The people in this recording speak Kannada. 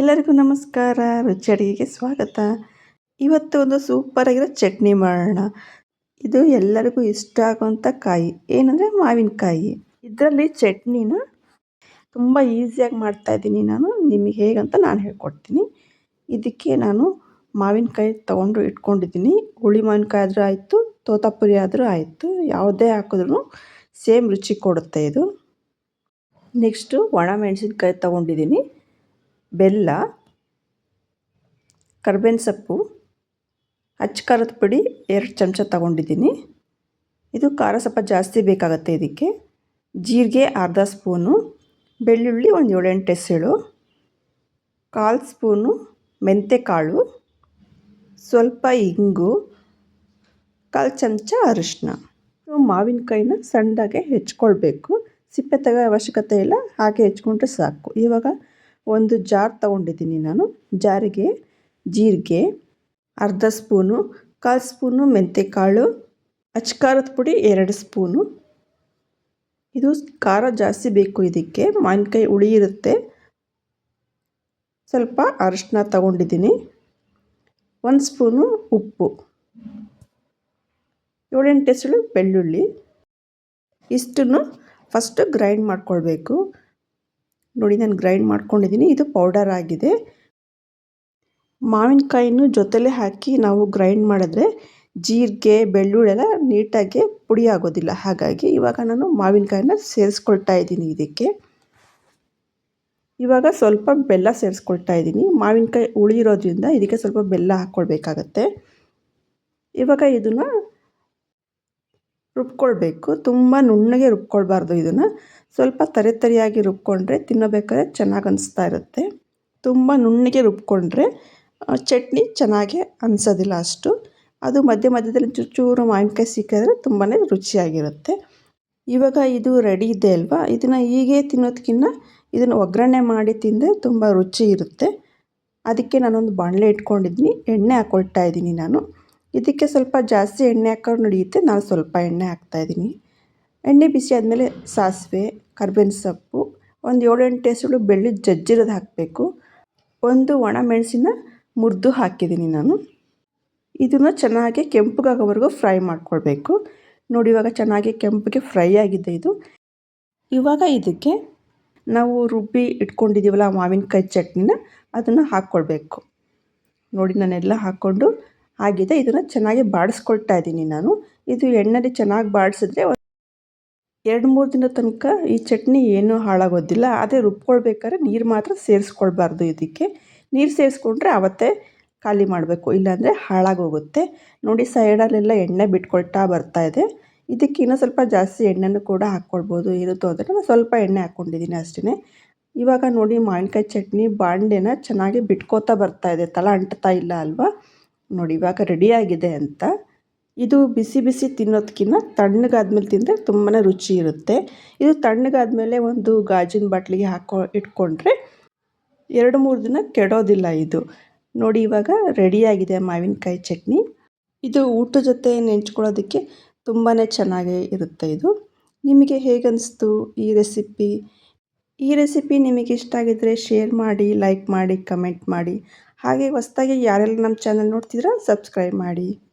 ಎಲ್ಲರಿಗೂ ನಮಸ್ಕಾರ, ರುಚಿ ಅಡುಗೆಗೆ ಸ್ವಾಗತ. ಇವತ್ತು ಒಂದು ಸೂಪರಾಗಿರೋ ಚಟ್ನಿ ಮಾಡೋಣ. ಇದು ಎಲ್ಲರಿಗೂ ಇಷ್ಟ ಆಗುವಂಥ ಕಾಯಿ. ಏನಂದರೆ ಮಾವಿನಕಾಯಿ. ಇದರಲ್ಲಿ ಚಟ್ನಿನ ತುಂಬ ಈಸಿಯಾಗಿ ಮಾಡ್ತಾಯಿದ್ದೀನಿ ನಾನು. ನಿಮಗೆ ಹೇಗಂತ ನಾನು ಹೇಳ್ಕೊಡ್ತೀನಿ. ಇದಕ್ಕೆ ನಾನು ಮಾವಿನಕಾಯಿ ತೊಗೊಂಡು ಇಟ್ಕೊಂಡಿದ್ದೀನಿ. ಹುಳಿ ಮಾವಿನಕಾಯಿ ಆದರೂ ಆಯಿತು ತೋತಾಪುರಿ ಆದರೂ ಆಯಿತು. ಯಾವುದೇ ಹಾಕಿದ್ರೂ ಸೇಮ್ ರುಚಿ ಕೊಡುತ್ತೆ ಇದು. ನೆಕ್ಸ್ಟು ಒಣ ಮೆಣಸಿನ್ಕಾಯಿ ತೊಗೊಂಡಿದ್ದೀನಿ. ಬೆಲ್ಲ, ಕರ್ಬೇವಿನ ಸೊಪ್ಪು ಅಚ್ಚ ಖಾರದ ಪುಡಿ ಎರಡು ಚಮಚ ತಗೊಂಡಿದ್ದೀನಿ. ಇದು ಖಾರ ಸ್ವಲ್ಪ ಜಾಸ್ತಿ ಬೇಕಾಗುತ್ತೆ ಇದಕ್ಕೆ. ಜೀರಿಗೆ ಅರ್ಧ ಸ್ಪೂನು, ಬೆಳ್ಳುಳ್ಳಿ ಒಂದು ಏಳೆಂಟು ಎಸೆಳು ಕಾಲು ಸ್ಪೂನು ಮೆಂತ್ಯಕಾಳು ಸ್ವಲ್ಪ ಇಂಗು, ಕಾಲು ಚಮಚ ಅರಿಶಿನ ಮಾವಿನಕಾಯಿನ ಸಣ್ಣದಾಗೆ ಹೆಚ್ಕೊಳ್ಬೇಕು. ಸಿಪ್ಪೆ ತೆಗೋ ಅವಶ್ಯಕತೆ ಇಲ್ಲ, ಹಾಗೆ ಹೆಚ್ಕೊಂಡ್ರೆ ಸಾಕು. ಇವಾಗ ಒಂದು ಜಾರ್ ತಗೊಂಡಿದ್ದೀನಿ ನಾನು. ಜಾರಿಗೆ ಜೀರಿಗೆ, ಅರ್ಧ ಸ್ಪೂನು, ಕಾಲು ಸ್ಪೂನು ಮೆಂತ್ಯಕಾಳು ಅಚ್ಕಾರದ ಪುಡಿ ಎರಡು ಸ್ಪೂನು. ಇದು ಖಾರ ಜಾಸ್ತಿ ಬೇಕು ಇದಕ್ಕೆ. ಮಾವಿನಕಾಯಿ ಹುಳಿ ಇರುತ್ತೆ. ಸ್ವಲ್ಪ ಅರಿಶಿನ ತಗೊಂಡಿದ್ದೀನಿ. ಒಂದು ಸ್ಪೂನು ಉಪ್ಪು. ಏಳೆಂಟು ಹೆಸಳು ಬೆಳ್ಳುಳ್ಳಿ. ಇಷ್ಟನ್ನು ಫಸ್ಟು ಗ್ರೈಂಡ್ ಮಾಡ್ಕೊಳ್ಬೇಕು. ನೋಡಿ ನಾನು ಗ್ರೈಂಡ್ ಮಾಡ್ಕೊಂಡಿದ್ದೀನಿ. ಇದು ಪೌಡರ್ ಆಗಿದೆ. ಮಾವಿನಕಾಯಿನೂ ಜೊತೆಲೇ ಹಾಕಿ ನಾವು ಗ್ರೈಂಡ್ ಮಾಡಿದ್ರೆ ಜೀರಿಗೆ ಬೆಳ್ಳುಳ್ಳೆಲ್ಲ ನೀಟಾಗಿ ಪುಡಿ ಆಗೋದಿಲ್ಲ. ಹಾಗಾಗಿ ಇವಾಗ ನಾನು ಮಾವಿನಕಾಯಿನ ಸೇರಿಸ್ಕೊಳ್ತಾ ಇದ್ದೀನಿ ಇದಕ್ಕೆ. ಇವಾಗ ಸ್ವಲ್ಪ ಬೆಲ್ಲ ಸೇರಿಸ್ಕೊಳ್ತಾ ಇದ್ದೀನಿ. ಮಾವಿನಕಾಯಿ ಉಳಿರೋದ್ರಿಂದ ಇದಕ್ಕೆ ಸ್ವಲ್ಪ ಬೆಲ್ಲ ಹಾಕ್ಕೊಳ್ಬೇಕಾಗತ್ತೆ. ಇವಾಗ ಇದನ್ನು ರುಬ್ಕೊಳ್ಬೇಕು. ತುಂಬ ನುಣ್ಣಗೆ ರುಬ್ಕೊಳ್ಬಾರ್ದು ಇದನ್ನು. ಸ್ವಲ್ಪ ತರಿ ತರಿಯಾಗಿ ರುಬ್ಕೊಂಡ್ರೆ ತಿನ್ನಬೇಕಾದ್ರೆ ಚೆನ್ನಾಗಿ ಅನಿಸ್ತಾ ಇರುತ್ತೆ. ತುಂಬ ನುಣ್ಣಗೆ ರುಬ್ಕೊಂಡ್ರೆ ಚಟ್ನಿ ಚೆನ್ನಾಗಿ ಅನಿಸೋದಿಲ್ಲ ಅಷ್ಟು. ಅದು ಮಧ್ಯ ಮಧ್ಯದಲ್ಲಿ ಚೂರು ಮಾವಿನಕಾಯಿ ಸಿಕ್ಕಿದ್ರೆ ತುಂಬಾ ರುಚಿಯಾಗಿರುತ್ತೆ. ಇವಾಗ ಇದು ರೆಡಿ ಇದೆ ಅಲ್ವಾ? ಇದನ್ನು ಹೀಗೆ ತಿನ್ನೋದಕ್ಕಿಂತ ಇದನ್ನು ಒಗ್ಗರಣೆ ಮಾಡಿ ತಿಂದರೆ ತುಂಬ ರುಚಿ ಇರುತ್ತೆ. ಅದಕ್ಕೆ ನಾನೊಂದು ಬಾಣಲೆ ಇಟ್ಕೊಂಡಿದ್ದೀನಿ. ಎಣ್ಣೆ ಹಾಕ್ಕೊಳ್ತಾ ಇದ್ದೀನಿ ನಾನು. ಇದಕ್ಕೆ ಸ್ವಲ್ಪ ಜಾಸ್ತಿ ಎಣ್ಣೆ ಹಾಕೊಂಡು ನಡೆಯುತ್ತೆ. ನಾನು ಸ್ವಲ್ಪ ಎಣ್ಣೆ ಹಾಕ್ತಾಯಿದ್ದೀನಿ ಎಣ್ಣೆ ಬಿಸಿ ಆದಮೇಲೆ ಸಾಸಿವೆ ಕರ್ಬೇವಿನ ಸೊಪ್ಪು, ಒಂದು ಏಳೆಂಟು ಟೇಸ್ಟು ಬೆಳ್ಳುಳ್ಳಿ ಜಜ್ಜಿರೋದು ಹಾಕಬೇಕು. ಒಂದು ಒಣ ಮೆಣಸಿನ ಮುರಿದು ಹಾಕಿದ್ದೀನಿ ನಾನು. ಇದನ್ನು ಚೆನ್ನಾಗಿ ಕೆಂಪಗಾಗೋವರೆಗೂ ಫ್ರೈ ಮಾಡ್ಕೊಳ್ಬೇಕು. ನೋಡಿ, ಇವಾಗ ಚೆನ್ನಾಗಿ ಕೆಂಪಿಗೆ ಫ್ರೈ ಆಗಿದೆ ಇದು. ಇವಾಗ ಇದಕ್ಕೆ ನಾವು ರುಬ್ಬಿ ಇಟ್ಕೊಂಡಿದ್ದೀವಲ್ಲ ಮಾವಿನಕಾಯಿ ಚಟ್ನಿನ, ಅದನ್ನು ಹಾಕ್ಕೊಳ್ಬೇಕು. ನೋಡಿ, ನಾನೆಲ್ಲ ಹಾಕ್ಕೊಂಡು ಆಗಿದೆ. ಇದನ್ನು ಚೆನ್ನಾಗಿ ಬಾಡಿಸ್ಕೊಳ್ತಾ ಇದ್ದೀನಿ ನಾನು. ಇದು ಎಣ್ಣೆಲಿ ಚೆನ್ನಾಗಿ ಬಾಡಿಸಿದ್ರೆ ಎರಡು ಮೂರು ದಿನ ತನಕ ಈ ಚಟ್ನಿ ಏನೂ ಹಾಳಾಗೋದಿಲ್ಲ ಅದೇ ರುಬ್ಕೊಳ್ಬೇಕಾದ್ರೆ ನೀರು ಮಾತ್ರ ಸೇರಿಸ್ಕೊಳ್ಬಾರ್ದು ಇದಕ್ಕೆ. ನೀರು ಸೇರಿಸ್ಕೊಂಡ್ರೆ ಆವತ್ತೇ ಖಾಲಿ ಮಾಡಬೇಕು, ಇಲ್ಲಾಂದರೆ ಹಾಳಾಗೋಗುತ್ತೆ. ನೋಡಿ, ಸೈಡಲ್ಲೆಲ್ಲ ಎಣ್ಣೆ ಬಿಟ್ಕೊಳ್ತಾ ಬರ್ತಾ ಇದೆ. ಇದಕ್ಕೆ ಇನ್ನೂ ಸ್ವಲ್ಪ ಜಾಸ್ತಿ ಎಣ್ಣೆನೂ ಕೂಡ ಹಾಕ್ಕೊಳ್ಬೋದು. ಏನು ತೊಂದರೆ ನಾನು ಸ್ವಲ್ಪ ಎಣ್ಣೆ ಹಾಕ್ಕೊಂಡಿದ್ದೀನಿ ಅಷ್ಟೇ ಇವಾಗ ನೋಡಿ, ಮಾವಿನಕಾಯಿ ಚಟ್ನಿ, ಬಾಂಡೆನ ಚೆನ್ನಾಗಿ ಬಿಟ್ಕೋತಾ ಬರ್ತಾ ಇದೆ. ತಲ ಅಂಟ್ತಾ ಇಲ್ಲ ಅಲ್ವಾ? ನೋಡಿ, ಇವಾಗ ರೆಡಿಯಾಗಿದೆ ಅಂತ. ಇದು ಬಿಸಿ ಬಿಸಿ ತಿನ್ನೋದಕ್ಕಿಂತ ತಣ್ಣಗಾದ್ಮೇಲೆ ತಿಂದರೆ ತುಂಬಾ ರುಚಿ ಇರುತ್ತೆ. ಇದು ತಣ್ಣಗಾದ್ಮೇಲೆ ಒಂದು ಗಾಜಿನ ಬಾಟ್ಲಿಗೆ ಹಾಕೋ, ಇಟ್ಕೊಂಡ್ರೆ ಎರಡು ಮೂರು ದಿನ ಕೆಡೋದಿಲ್ಲ ಇದು. ನೋಡಿ ಇವಾಗ ರೆಡಿಯಾಗಿದೆ ಮಾವಿನಕಾಯಿ ಚಟ್ನಿ. ಇದು ಊಟದ ಜೊತೆ ನೆಂಚ್ಕೊಳ್ಳೋದಕ್ಕೆ ತುಂಬಾ ಚೆನ್ನಾಗೇ ಇರುತ್ತೆ ಇದು. ನಿಮಗೆ ಹೇಗನ್ನಿಸ್ತು ಈ ರೆಸಿಪಿ? ಈ ರೆಸಿಪಿ ನಿಮಗೆ ಇಷ್ಟ ಆಗಿದ್ದರೆ ಶೇರ್ ಮಾಡಿ, ಲೈಕ್ ಮಾಡಿ, ಕಮೆಂಟ್ ಮಾಡಿ. ಹಾಗೆ ಹೊಸ್ದಾಗಿ ಯಾರೆಲ್ಲ ನಮ್ಮ ಚಾನಲ್ ನೋಡ್ತಿದ್ರೆ ಸಬ್ಸ್ಕ್ರೈಬ್ ಮಾಡಿ.